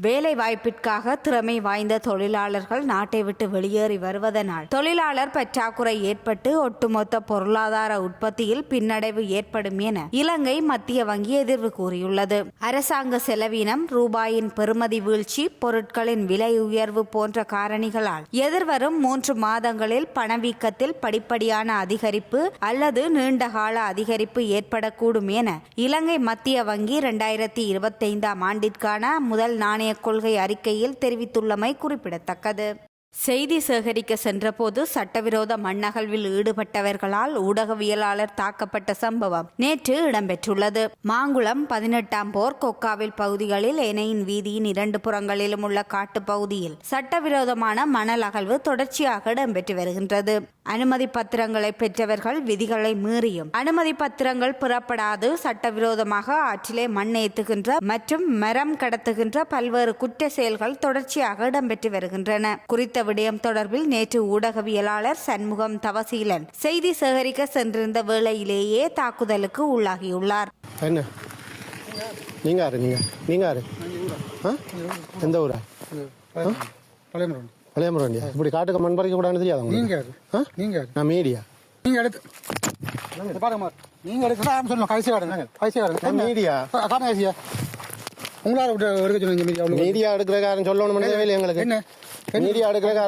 வேலை வாய்ப்பிற்காக திறமை வாய்ந்த தொழிலாளர்கள் நாட்டை விட்டு வெளியேறி வருவதனால் தொழிலாளர் பற்றாக்குறை ஏற்பட்டு ஒட்டுமொத்த பொருளாதார உற்பத்தியில் பின்னடைவு ஏற்படும் என இலங்கை மத்திய வங்கி எதிர்வு கூறியுள்ளது. அரசாங்க செலவினம் ரூபாயின் பெறுமதி வீழ்ச்சி பொருட்களின் விலை உயர்வு போன்ற காரணிகளால் எதிர்வரும் மூன்று மாதங்களில் பணவீக்கத்தில் படிப்படியான அதிகரிப்பு அல்லது நீண்டகால அதிகரிப்பு ஏற்படக்கூடும் என இலங்கை மத்திய வங்கி இரண்டாயிரத்தி இருபத்தைந்தாம் ஆண்டிற்கான முதல் நாணய கொள்கை அறிக்கையில் தெரிவித்துள்ளமை குறிப்பிடத்தக்கது. செய்தி சேகரிக்க சென்றபோது சட்டவிரோத மண்ணகழ்வில் ஈடுபட்டவர்களால் ஊடகவியலாளர் தாக்கப்பட்ட சம்பவம் நேற்று இடம்பெற்றுள்ளது. மாங்குளம் பதினெட்டாம் போர் கொக்காவில் பகுதிகளில் எனையின் வீதியின் இரண்டு புறங்களிலும் உள்ள காட்டுப் பகுதியில் சட்டவிரோதமான மணல் அகழ்வு தொடர்ச்சியாக இடம்பெற்று வருகின்றது. அனுமதி பத்திரங்களை பெற்றவர்கள் விதிகளை மீறியும் அனுமதி பத்திரங்கள் புறப்படாது சட்டவிரோதமாக ஆற்றிலே மண் ஏத்துகின்ற மற்றும் மரம் கடத்துகின்ற பல்வேறு குற்ற செயல்கள் தொடர்ச்சியாக இடம்பெற்று வருகின்றன. குறித்த விடயம் தொடர்பில் நேற்று ஊடகவியலாளர் சண்முகம் தவசீலன் செய்தி சேகரிக்க சென்றிருந்த வேளையிலேயே தாக்குதலுக்கு உள்ளாகியுள்ளார். என்ன? நீங்க யாரு? நீங்க? நீங்க யாரு? ஆ? எந்த ஊரா? பழையமரம் பழையமரண்டியா இப்படி காட்டுக்கு மண் பறிக்க கூடாதுன்னு தெரியாதா உங்களுக்கு? நீங்க யாரு? ஆ? நீங்க யாரு? நான் மீடியா. நீங்க எடுத்து பாருங்க. நீங்க கைசி காடுங்க நான் காடுங்க மீடியா. காரணம் கைசியா உங்களால விட்டு எடுக்க சொல்லுங்க மீடியா. எடுக்கிற காரணம் சொல்லணும் எங்களுக்கு என்ன?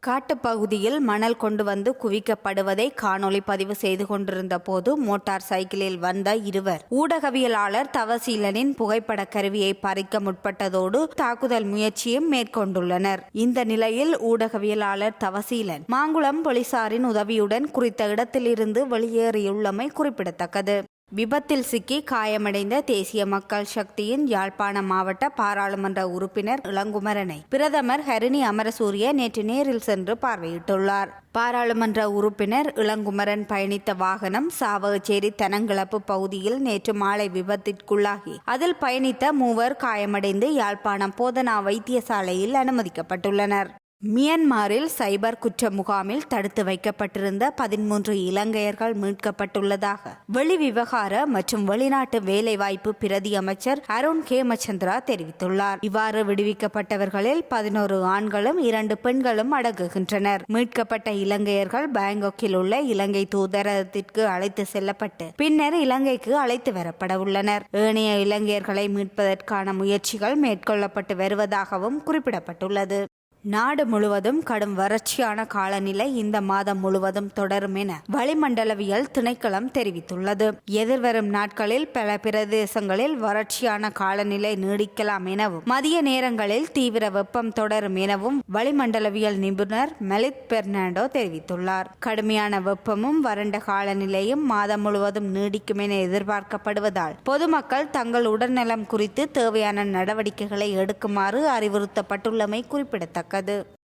காட்டுப்பகுதியில் மணல் கொண்டு வந்து குவிக்கப்படுவதை காணொளி பதிவு செய்து கொண்டிருந்த போது மோட்டார் சைக்கிளில் வந்த இருவர். ஊடகவியலாளர் தவசீலனின் புகைப்பட கருவியை பறிக்க முற்பட்டதோடு தாக்குதல் முயற்சியும் மேற்கொண்டுள்ளனர். இந்த நிலையில் ஊடகவியலாளர் தவசீலன் மாங்குளம் போலீசாரின் உதவியுடன் குறித்த இடத்திலிருந்து வெளியேறியுள்ளமை குறிப்பிடத்தக்கது. விபத்தில் சிக்கி காயமடைந்த தேசிய மக்கள் சக்தியின் யாழ்ப்பாண மாவட்ட பாராளுமன்ற உறுப்பினர் இளங்குமரனை. பிரதமர் ஹரிணி அமரசூரிய நேற்று நேரில் சென்று பார்வையிட்டுள்ளார். பாராளுமன்ற உறுப்பினர் இளங்குமரன் பயணித்த வாகனம் சாவகச்சேரி தனங்கிளப்பு பகுதியில் நேற்று மாலை விபத்திற்குள்ளாகி அதில் பயணித்த மூவர் காயமடைந்து யாழ்ப்பாணம் போதனா வைத்தியசாலையில் அனுமதிக்கப்பட்டுள்ளனர். மியன்மாரில் சைபர் குற்ற முகாமில் தடுத்து வைக்கப்பட்டிருந்த பதிமூன்று இலங்கையர்கள் மீட்கப்பட்டுள்ளதாக வெளிவிவகார மற்றும் வெளிநாட்டு வேலைவாய்ப்பு பிரதி அமைச்சர் அருண் கேமச்சந்திரா தெரிவித்துள்ளார். இவ்வாறு விடுவிக்கப்பட்டவர்களில் பதினோரு ஆண்களும் இரண்டு பெண்களும் அடங்குகின்றனர். மீட்கப்பட்ட இலங்கையர்கள் பாங்காக்கில் உள்ள இலங்கை தூதரகத்திற்கு அழைத்து செல்லப்பட்டு பின்னர் இலங்கைக்கு அழைத்து வரப்பட உள்ளனர். ஏனைய இலங்கையர்களை மீட்பதற்கான முயற்சிகள் மேற்கொள்ளப்பட்டு வருவதாகவும் குறிப்பிடப்பட்டுள்ளது. நாடு முழுவதும் கடும் வறட்சியான காலநிலை இந்த மாதம் முழுவதும் தொடரும் என வளிமண்டலவியல் திணைக்களம் தெரிவித்துள்ளது. எதிர்வரும் நாட்களில் பல பிரதேசங்களில் வறட்சியான காலநிலை நீடிக்கலாம் எனவும் மதிய நேரங்களில் தீவிர வெப்பம் தொடரும் எனவும் வளிமண்டலவியல் நிபுணர் மெலித் பெர்னாண்டோ தெரிவித்துள்ளார். கடுமையான வெப்பமும் வறண்ட காலநிலையும் மாதம் முழுவதும் நீடிக்கும் என எதிர்பார்க்கப்படுவதால் பொதுமக்கள் தங்கள் உடல்நலம் குறித்து தேவையான நடவடிக்கைகளை எடுக்குமாறு அறிவுறுத்தப்பட்டுள்ளமை குறிப்பிடத்தக்கது.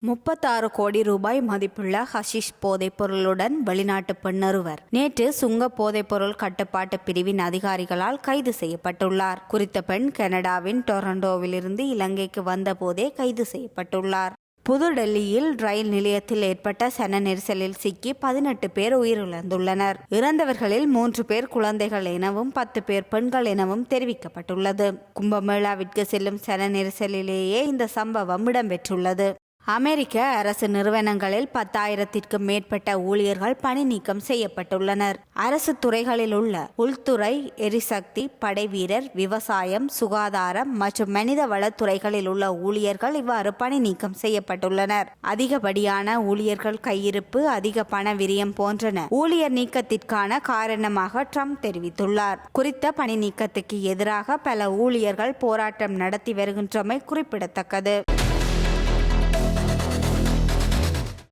முப்பத்தாறு கோடி ரூபாய் மதிப்புள்ள ஹஷிஷ் போதைப்பொருளுடன் வெளிநாட்டு பெண்ணொருவர். நேற்று சுங்க போதைப்பொருள் கட்டுப்பாட்டு பிரிவின் அதிகாரிகளால் கைது செய்யப்பட்டுள்ளார். குறித்த பெண் கனடாவின் டொரண்டோவிலிருந்து இலங்கைக்கு வந்தபோதே கைது செய்யப்பட்டுள்ளார். புதுடெல்லியில் ரயில் நிலையத்தில் ஏற்பட்ட சன நெரிசலில் சிக்கி பதினெட்டு பேர் உயிரிழந்துள்ளனர். இறந்தவர்களில் மூன்று பேர் குழந்தைகள் எனவும் பத்து பேர் பெண்கள் எனவும் தெரிவிக்கப்பட்டுள்ளது. கும்பமேளாவிற்கு செல்லும் சன நெரிசலிலேயே இந்த சம்பவம் இடம்பெற்றுள்ளது. அமெரிக்க அரசு நிறுவனங்களில் பத்தாயிரத்திற்கும் மேற்பட்ட ஊழியர்கள் பணி நீக்கம் செய்யப்பட்டுள்ளனர். அரசு துறைகளில் உள்ள உள்துறை எரிசக்தி படைவீரர் விவசாயம் சுகாதாரம் மற்றும் மனித வளத்துறைகளில் உள்ள ஊழியர்கள் இவ்வாறு பணி நீக்கம் செய்யப்பட்டுள்ளனர். அதிகப்படியான ஊழியர்கள் கையிருப்பு அதிக பண விரியம் போன்றன ஊழியர் நீக்கத்திற்கான காரணமாக ட்ரம்ப் தெரிவித்துள்ளார். குறித்த பணி நீக்கத்துக்கு எதிராக பல ஊழியர்கள் போராட்டம் நடத்தி வருகின்றமை குறிப்பிடத்தக்கது.